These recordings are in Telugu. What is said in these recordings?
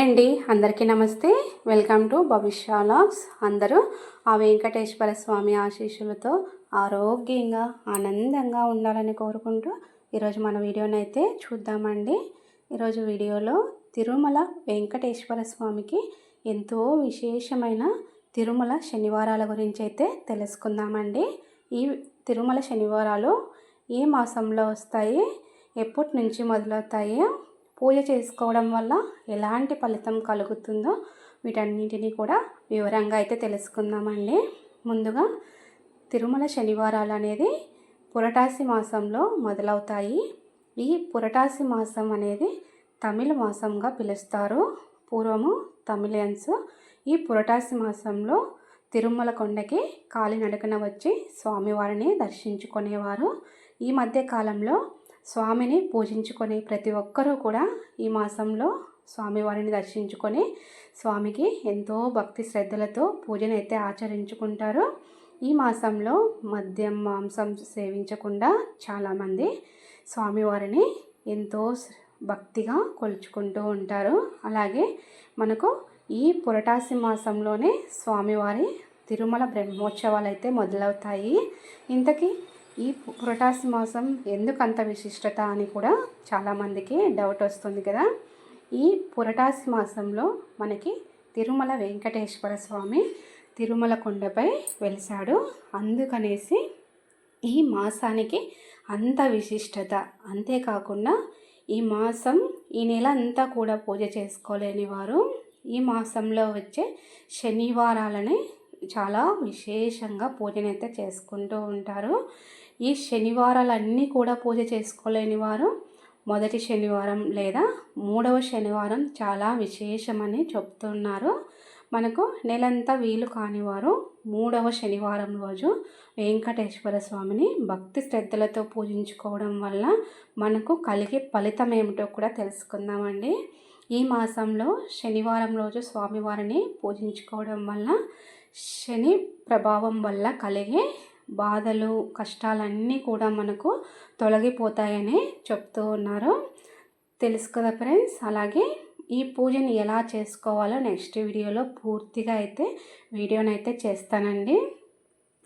అండి అందరికీ నమస్తే. వెల్కమ్ టు భవిష్యాలాగ్స్ అందరూ ఆ వెంకటేశ్వర స్వామి ఆశీస్సులతో ఆరోగ్యంగా ఆనందంగా ఉండాలని కోరుకుంటూ ఈరోజు మన వీడియోనైతే చూద్దామండి. ఈరోజు వీడియోలో తిరుమల వెంకటేశ్వర స్వామికి ఎంతో విశేషమైన తిరుమల శనివారాల గురించి అయితే తెలుసుకుందామండి. ఈ తిరుమల శనివారాలు ఏ మాసంలో వస్తాయి ఎప్పటి నుంచి మొదలవుతాయో పూజ చేసుకోవడం వల్ల ఎలాంటి ఫలితం కలుగుతుందో వీటన్నింటినీ కూడా వివరంగా అయితే తెలుసుకుందామండి. ముందుగా తిరుమల శనివారాలు అనేది పురటాసి మాసంలో మొదలవుతాయి. ఈ పురటాసి మాసం అనేది తమిళ మాసంగా పిలుస్తారు. పూర్వము తమిళియన్స్. ఈ పురటాసి మాసంలో తిరుమల కొండకి కాలినడకన వచ్చి స్వామివారిని దర్శించుకునేవారు. ఈ మధ్య కాలంలో స్వామిని పూజించుకొని ప్రతి ఒక్కరూ కూడా ఈ మాసంలో స్వామివారిని దర్శించుకొని స్వామికి ఎంతో భక్తి శ్రద్ధలతో పూజను అయితే ఆచరించుకుంటారు. ఈ మాసంలో మద్యం మాంసం సేవించకుండా చాలామంది స్వామివారిని ఎంతో భక్తిగా కొలుచుకుంటూ ఉంటారు. అలాగే మనకు ఈ పురటాసి మాసంలోనే స్వామివారి తిరుమల బ్రహ్మోత్సవాలు అయితే మొదలవుతాయి. ఇంతకీ ఈ పురటాసి మాసం ఎందుకు అంత విశిష్టత అని కూడా చాలామందికి డౌట్ వస్తుంది కదా. ఈ పురటాసి మాసంలో మనకి తిరుమల వెంకటేశ్వర స్వామి తిరుమల కొండపై వెలిశాడు. అందుకనేసి ఈ మాసానికి అంత విశిష్టత. అంతేకాకుండా ఈ మాసం ఈ నెల అంతా కూడా పూజ చేసుకోలేని వారు ఈ మాసంలో వచ్చే శనివారాలని చాలా విశేషంగా పూజనైతే చేసుకుంటూ ఉంటారు. ఈ శనివారాలన్నీ కూడా పూజ చేసుకోలేని వారు మొదటి శనివారం లేదా మూడవ శనివారం చాలా విశేషమని చెప్తున్నారు. మనకు నెలంతా వీలు కానివారు మూడవ శనివారం రోజు వెంకటేశ్వర స్వామిని భక్తి శ్రద్ధలతో పూజించుకోవడం వల్ల మనకు కలిగే ఫలితం ఏమిటో కూడా తెలుసుకుందామండి. ఈ మాసంలో శనివారం రోజు స్వామివారిని పూజించుకోవడం వల్ల శని ప్రభావం వల్ల కలిగే బాధలు కష్టాలన్నీ కూడా మనకు తొలగిపోతాయని చెప్తూ ఉన్నారు. తెలుసు కదా ఫ్రెండ్స్? అలాగే ఈ పూజని ఎలా చేసుకోవాలో నెక్స్ట్ వీడియోలో పూర్తిగా అయితే వీడియోని అయితే చేస్తానండి.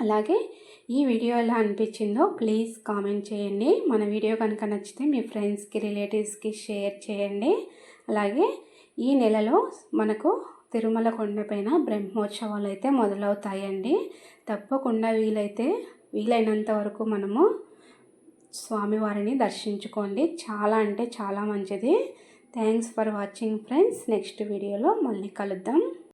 అలాగే ఈ వీడియో ఎలా అనిపించిందో ప్లీజ్ కామెంట్ చేయండి. మన వీడియో కనుక నచ్చితే మీ ఫ్రెండ్స్కి రిలేటివ్స్కి షేర్ చేయండి. అలాగే ఈ నెలలో మనకు తిరుమల కొండపైన బ్రహ్మోత్సవాలు అయితే మొదలవుతాయండి. తప్పకుండా వీలైతే వీలైనంత వరకు మనము స్వామివారిని దర్శించుకోండి. చాలా అంటే చాలా మంచిది. Thanks for watching friends. Next వీడియోలో మళ్ళీ కలుద్దాం.